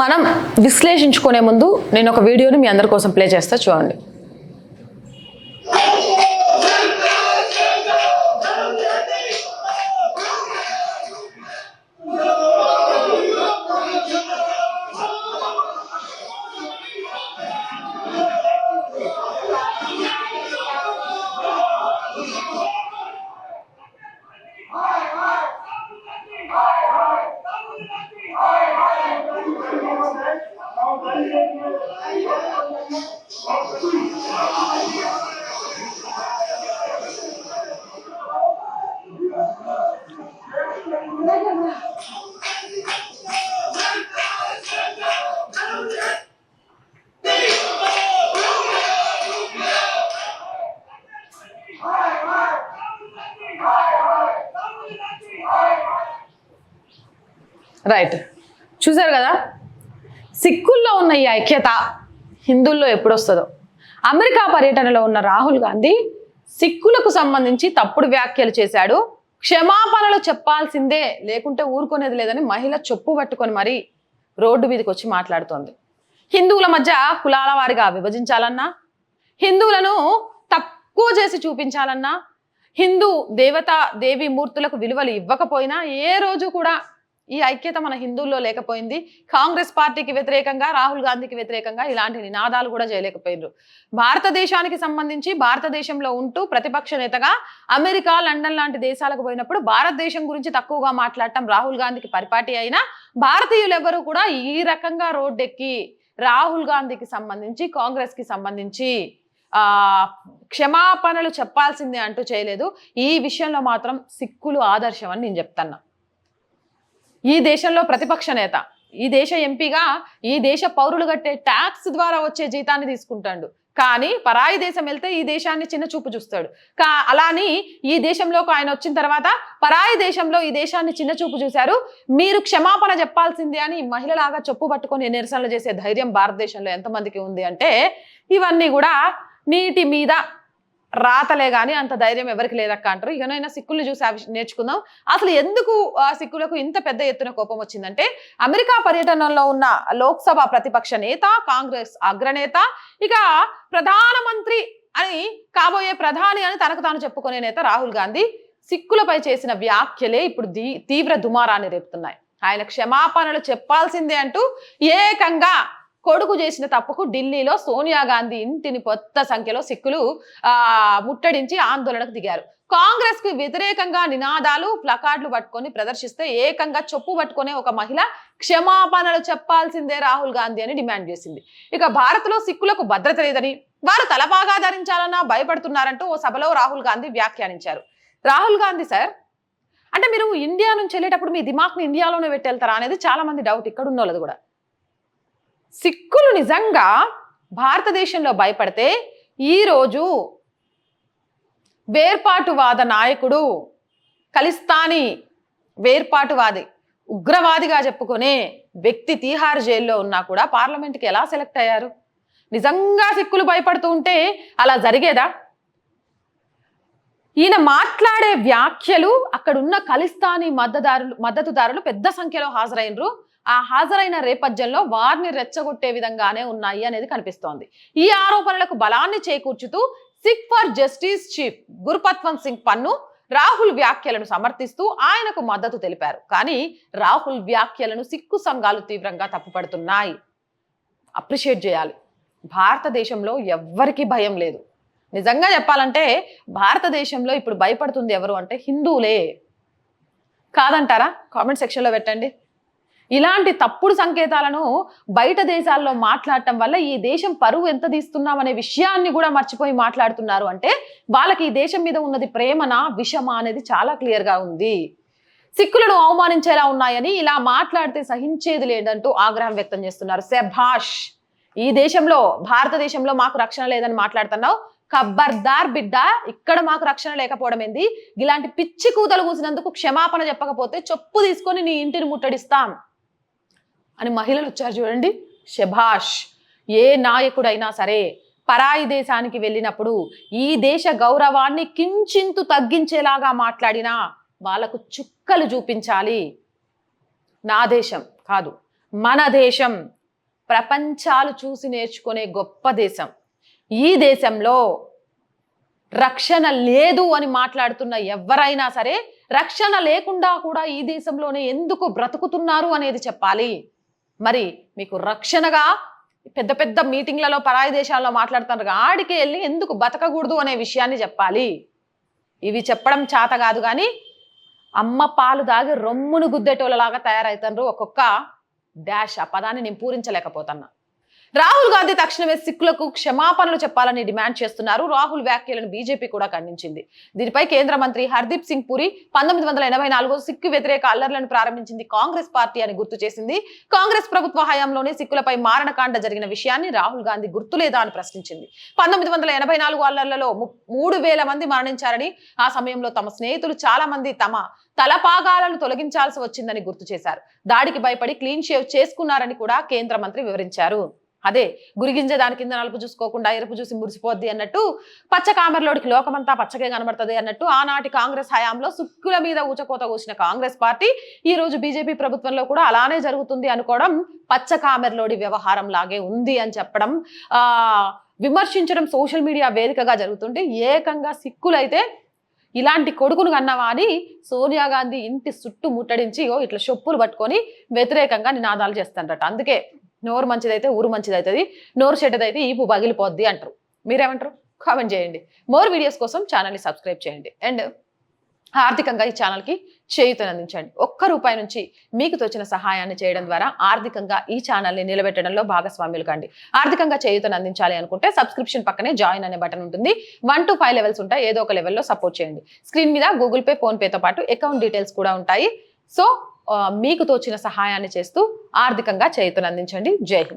మనం విశ్లేషించుకునే ముందు నేను ఒక వీడియోని మీ అందరి కోసం ప్లే చేస్తా చూడండి. రైట్ చూసారు కదా? సిక్కుల్లో ఉన్న ఈ ఐక్యత హిందువుల్లో ఎప్పుడొస్తుందో? అమెరికా పర్యటనలో ఉన్న రాహుల్ గాంధీ సిక్కులకు సంబంధించి తప్పుడు వ్యాఖ్యలు చేశాడు. క్షమాపణలు చెప్పాల్సిందే లేకుంటే ఊరుకునేది లేదని మహిళ చెప్పు పట్టుకొని మరీ రోడ్డు మీదకి వచ్చి మాట్లాడుతోంది. హిందువుల మధ్య కులాల వారిగా విభజించాలన్నా హిందువులను తక్కువ చేసి చూపించాలన్నా హిందూ దేవత దేవి మూర్తులకు విలువలు ఇవ్వకపోయినా ఏ రోజు కూడా ఈ ఐక్యత మన హిందువుల్లో లేకపోయింది. కాంగ్రెస్ పార్టీకి వ్యతిరేకంగా రాహుల్ గాంధీకి వ్యతిరేకంగా ఇలాంటి నినాదాలు కూడా చేయలేకపోయినారు భారతదేశానికి సంబంధించి భారతదేశంలో ఉంటూ ప్రతిపక్ష నేతగా అమెరికా లండన్ లాంటి దేశాలకు పోయినప్పుడు భారతదేశం గురించి తక్కువగా మాట్లాడటం రాహుల్ గాంధీకి పరిపాటి అయినా భారతీయులు ఎవరు కూడా ఈ రకంగా రోడ్డెక్కి రాహుల్ గాంధీకి సంబంధించి కాంగ్రెస్కి సంబంధించి ఆ క్షమాపణలు చెప్పాల్సిందే అంటూ చేయలేదు. ఈ విషయంలో మాత్రం సిక్కులు ఆదర్శం అని నేను చెప్తున్నా. ఈ దేశంలో ప్రతిపక్ష నేత ఈ దేశ ఎంపీగా ఈ దేశ పౌరులు కట్టే ట్యాక్స్ ద్వారా వచ్చే జీతాన్ని తీసుకుంటాడు. కానీ పరాయి దేశం వెళ్తే ఈ దేశాన్ని చిన్న చూపు చూస్తాడు. కా అలాని ఈ దేశంలోకి ఆయన వచ్చిన తర్వాత పరాయి దేశంలో ఈ దేశాన్ని చిన్న చూపు చూశారు. మీరు క్షమాపణ చెప్పాల్సిందే అని మహిళలాగా చెప్పు పట్టుకొని నిరసనలు చేసే ధైర్యం భారతదేశంలో ఎంతమందికి ఉంది అంటే ఇవన్నీ కూడా నీటి మీద రాతలే కానీ అంత ధైర్యం ఎవరికి లేదక్క అంటారు. ఇకనైనా సిక్కులు చూసి నేర్చుకుందాం. అసలు ఎందుకు ఆ సిక్కులకు ఇంత పెద్ద ఎత్తున కోపం వచ్చిందంటే అమెరికా పర్యటనలో ఉన్న లోక్సభ ప్రతిపక్ష నేత కాంగ్రెస్ అగ్రనేత ఇక ప్రధానమంత్రి అని కాబోయే ప్రధాని అని తనకు తాను చెప్పుకునే నేత రాహుల్ గాంధీ సిక్కులపై చేసిన వ్యాఖ్యలే ఇప్పుడు దీ తీవ్ర దుమారాన్ని రేపుతున్నాయి. ఆయన క్షమాపణలు చెప్పాల్సిందే అంటూ ఏకంగా కొడుకు చేసిన తప్పుకు ఢిల్లీలో సోనియా గాంధీ ఇంటిని కొత్త సంఖ్యలో సిక్కులు ఆ ముట్టడించి ఆందోళనకు దిగారు. కాంగ్రెస్కు వ్యతిరేకంగా నినాదాలు ప్లకార్డులు పట్టుకొని ప్రదర్శిస్తే ఏకంగా చొప్పు పట్టుకునే ఒక మహిళ క్షమాపణలు చెప్పాల్సిందే రాహుల్ గాంధీ అని డిమాండ్ చేసింది. ఇక భారత్లో సిక్కులకు భద్రత లేదని వారు తలపాగా ధరించాలన్నా భయపడుతున్నారంటూ ఓ సభలో రాహుల్ గాంధీ వ్యాఖ్యానించారు. రాహుల్ గాంధీ సార్ అంటే మీరు ఇండియా నుంచి వెళ్ళేటప్పుడు మీ దిమాక్ని ఇండియాలోనే పెట్టి వెళ్తారా అనేది చాలా మంది డౌట్ ఇక్కడ ఉన్నోళ్ళది కూడా. సిక్కులు నిజంగా భారతదేశంలో భయపడితే ఈరోజు వేర్పాటువాద నాయకుడు కలిస్తాని వేర్పాటువాది ఉగ్రవాదిగా చెప్పుకునే వ్యక్తి తీహార్ జైల్లో ఉన్నా కూడా పార్లమెంట్కి ఎలా సెలెక్ట్ అయ్యారు? నిజంగా సిక్కులు భయపడుతూ ఉంటే అలా జరిగేదా? ఈయన మాట్లాడే వ్యాఖ్యలు అక్కడున్న కలిస్తానీ మద్దతుదారులు మద్దతుదారులు పెద్ద సంఖ్యలో హాజరైనరు. ఆ హాజరైన నేపథ్యంలో వారిని రెచ్చగొట్టే విధంగానే ఉన్నాయి అనేది కనిపిస్తోంది. ఈ ఆరోపణలకు బలాన్ని చేకూర్చుతూ Sikh for justice chief Gurpatwant Singh Pannun Rahul వ్యాఖ్యలను సమర్థిస్తూ ఆయనకు మద్దతు తెలిపారు. కానీ రాహుల్ వ్యాఖ్యలను సిక్కు సంఘాలు తీవ్రంగా తప్పుపడుతున్నాయి. అప్రిషియేట్ చేయాలి. భారతదేశంలో ఎవ్వరికీ భయం లేదు. నిజంగా చెప్పాలంటే భారతదేశంలో ఇప్పుడు భయపడుతుంది ఎవరు అంటే హిందువులే. కాదంటారా? కామెంట్ సెక్షన్లో పెట్టండి. ఇలాంటి తప్పుడు సంకేతాలను బయట దేశాల్లో మాట్లాడటం వల్ల ఈ దేశం పరువు ఎంత తీస్తున్నాం అనే విషయాన్ని కూడా మర్చిపోయి మాట్లాడుతున్నారు. అంటే వాళ్ళకి ఈ దేశం మీద ఉన్నది ప్రేమనా విషమా అనేది చాలా క్లియర్గా ఉంది. సిక్కులను అవమానించేలా ఉన్నాయని ఇలా మాట్లాడితే సహించేది లేదంటూ ఆగ్రహం వ్యక్తం చేస్తున్నారు. శభాష్ ఈ దేశంలో భారతదేశంలో మాకు రక్షణ లేదని మాట్లాడుతున్నావు. కబ్బర్దార్ బిడ్డ ఇక్కడ మాకు రక్షణ లేకపోవడం ఏంది? ఇలాంటి పిచ్చి కూతలు కూసినందుకు క్షమాపణ చెప్పకపోతే చెప్పు తీసుకొని నీ ఇంటిని ముట్టడిస్తాం. అని మహిళలు వచ్చారు చూడండి. శభాష్ ఏ నాయకుడైనా సరే పరాయి దేశానికి వెళ్ళినప్పుడు ఈ దేశ గౌరవాన్ని కించింతు తగ్గించేలాగా మాట్లాడినా వాళ్ళకు చుక్కలు చూపించాలి. నా దేశం కాదు మన దేశం. ప్రపంచాలు చూసి నేర్చుకునే గొప్ప దేశం. ఈ దేశంలో రక్షణ లేదు అని మాట్లాడుతున్న ఎవరైనా సరే రక్షణ లేకుండా కూడా ఈ దేశంలోనే ఎందుకు బ్రతుకుతున్నారు అనేది చెప్పాలి. మరి మీకు రక్షణగా పెద్ద పెద్ద మీటింగ్లలో పరాయి దేశాల్లో మాట్లాడుతున్నారు ఆడికి వెళ్ళి ఎందుకు బతకకూడదు అనే విషయాన్ని చెప్పాలి. ఇవి చెప్పడం చేత కాదు కానీ అమ్మ పాలు దాగి రొమ్మును గుద్దేటోళ్ళలాగా తయారవుతారు ఒక్కొక్క డాష్. ఆ పదాన్ని నేను పూరించలేకపోతున్నా. రాహుల్ గాంధీ తక్షణమే సిక్కులకు క్షమాపణలు చెప్పాలని డిమాండ్ చేస్తున్నారు. రాహుల్ వ్యాఖ్యలను బీజేపీ కూడా ఖండించింది. దీనిపై కేంద్ర మంత్రి హర్దీప్ సింగ్ పురి పంతొమ్మిది వందల ఎనభై నాలుగు సిక్కు వ్యతిరేక అల్లర్లను ప్రారంభించింది కాంగ్రెస్ పార్టీ అని గుర్తు చేసింది. కాంగ్రెస్ ప్రభుత్వ హయాంలోనే సిక్కులపై మారణకాండ జరిగిన విషయాన్ని రాహుల్ గాంధీ గుర్తులేదా అని ప్రశ్నించింది. పంతొమ్మిది వందల ఎనభై నాలుగు అల్లర్లలో మూడు వేల మంది మరణించారని ఆ సమయంలో తమ స్నేహితులు చాలా మంది తమ తలపాగాలను తొలగించాల్సి వచ్చిందని గుర్తు చేశారు. దాడికి భయపడి క్లీన్ షేవ్ చేసుకున్నారని కూడా కేంద్ర మంత్రి వివరించారు. అదే గురిగింజ దాని కింద నలుపు చూసుకోకుండా ఎరుపు చూసి మురిసిపోద్ది అన్నట్టు పచ్చ కామర్లోడికి లోకమంతా పచ్చగా కనబడుతుంది అన్నట్టు ఆనాటి కాంగ్రెస్ హయాంలో సుక్కుల మీద ఊచకోత కూసిన కాంగ్రెస్ పార్టీ ఈ రోజు బీజేపీ ప్రభుత్వంలో కూడా అలానే జరుగుతుంది అనుకోవడం పచ్చ కామెర్లోడి వ్యవహారం లాగే ఉంది అని చెప్పడం ఆ విమర్శించడం సోషల్ మీడియా వేదికగా జరుగుతుంటే ఏకంగా సిక్కులైతే ఇలాంటి కొడుకును కన్నవా అని సోనియా గాంధీ ఇంటి చుట్టూ ముట్టడించి ఓ ఇట్లా షొప్పులు పట్టుకొని వ్యతిరేకంగా నినాదాలు చేస్తారట అందుకే నోరు మంచిదైతే ఊరు మంచిదైతుంది నోరు చెడ్డదైతే ఈపు పగిలిపోద్ది అంటారు. మీరేమంటారు? కామెంట్ చేయండి. మోర్ వీడియోస్ కోసం ఛానల్ని సబ్స్క్రైబ్ చేయండి. అండ్ ఆర్థికంగా ఈ ఛానల్కి చేయుతను అందించండి. ఒక్క రూపాయి నుంచి మీకు తోచిన సహాయాన్ని చేయడం ద్వారా ఆర్థికంగా ఈ ఛానల్ని నిలబెట్టడంలో భాగస్వామ్యులు కండి. ఆర్థికంగా చేయుతను అందించాలి అనుకుంటే సబ్స్క్రిప్షన్ పక్కనే జాయిన్ అనే బటన్ ఉంటుంది. వన్ టు ఫైవ్ లెవెల్స్ ఉంటాయి. ఏదో ఒక లెవెల్లో సపోర్ట్ చేయండి. స్క్రీన్ మీద గూగుల్ పే ఫోన్పేతో పాటు అకౌంట్ డీటెయిల్స్ కూడా ఉంటాయి. సో మీకు తోచిన సహాయాన్ని చేస్తూ ఆర్థికంగా చేయుతను అందించండి జై హింద్.